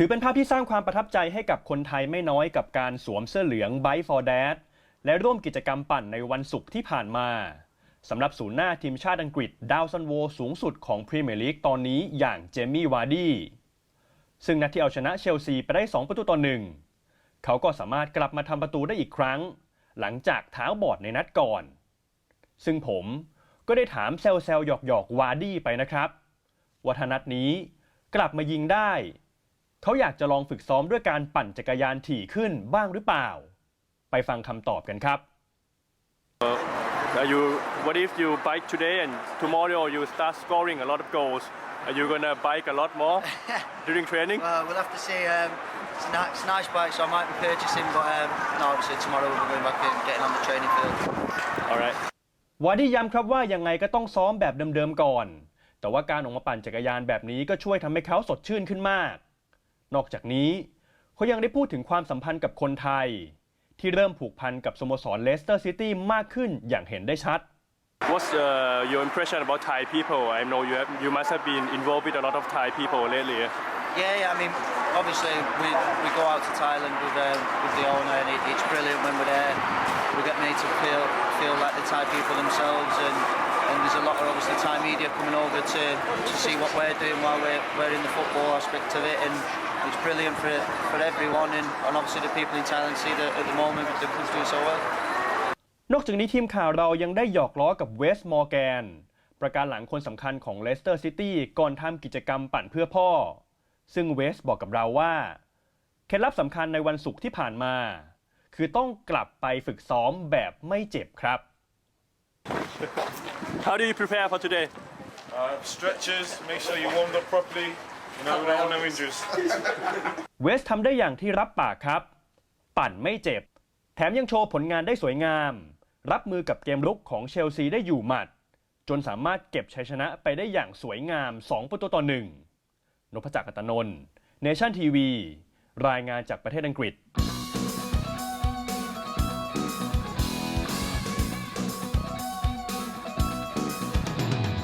ถือเป็นภาพที่สร้างความประทับใจให้กับคนไทยไม่น้อยกับการสวมเสื้อเหลือง Bike for Dad และร่วมกิจกรรมปั่นในวันศุกร์ที่ผ่านมาสำหรับศูนย์หน้าทีมชาติอังกฤษ ดาวซันโวสูงสุดของพรีเมียร์ลีกตอนนี้อย่างเจมี่วาร์ดี้ซึ่งนัดที่เอาชนะเชลซีไปได้ 2 ประตูต่อหนึ่งเขาก็สามารถกลับมาทำประตูได้อีกครั้ง หลังจากเท้าบอดในนัดก่อน ซึ่งผมก็ได้ถามเซลเซลหยอกหยอกวาร์ดี้ไปนะครับว่าถ้านัดนี้กลับมายิงได้ เขาอยากจะลองฝึกซ้อมด้วยการปั่นจักรยานถี่ขึ้นบ้างหรือเปล่า ไปฟังคำตอบกันครับ Are you, what if you bike today and tomorrow you start scoring a lot of goals? Are you gonna bike a lot more during training? Well, we'll have to see. Um, it's, a nice, it's a nice bike, so I might be purchasing, but um, no, obviously tomorrow we'll be going back and getting on the training field. All right. วาร์ดี้ย้ำครับว่ายังไงก็ต้องซ้อมแบบเดิมๆก่อน แต่ว่าการออกมาปั่นจักรยานแบบนี้ก็ช่วยทำให้เขาสดชื่นขึ้นมาก นอกจากนี้เขายังได้พูดถึงความสัมพันธ์กับคนไทย ที่เริ่มผูกพันกับสโมสรเลสเตอร์ซิตี้มากขึ้นอย่างเห็นได้ชัด What's uh, your impression about Thai people? I know you have, you must have been involved with a lot of Thai people lately. Yeah, yeah. I mean, obviously we, we go out to Thailand with uh, with the owner, and it, it's brilliant when we're there. We get made to feel feel like the Thai people themselves, and, and there's a lot of obviously Thai media coming over to, to see what we're doing while we're, we're in the football aspect of it, and it's brilliant for for everyone, and, and obviously the people in Thailand see that at the moment the club's doing so well. นอกจากนี้ทีมข่าวเรายังได้หยอกล้อกับเวสต์มอร์แกนประการหลังคนสำคัญของเลสเตอร์ซิตี้ก่อนทำกิจกรรมปั่นเพื่อพ่อ ซึ่งเวสต์บอกกับเราว่า เคล็ดลับสำคัญในวันศุกร์ที่ผ่านมา คือต้องกลับไปฝึกซ้อมแบบไม่เจ็บครับ How do you prepare for today? Uh, stretches, make sure you warmed up properly. No, no, no injuries. เวสทำได้อย่างที่รับปากครับ ปั่นไม่เจ็บ แถมยังโชว์ผลงานได้สวยงาม รับมือกับเกมรุกของเชลซีได้อยู่หมัด จนสามารถเก็บชัยชนะไปได้อย่างสวยงาม 2 ประตูต่อหนึ่งนพจักรอัตนนท์เนชั่นทีวี รายงานจากประเทศอังกฤษ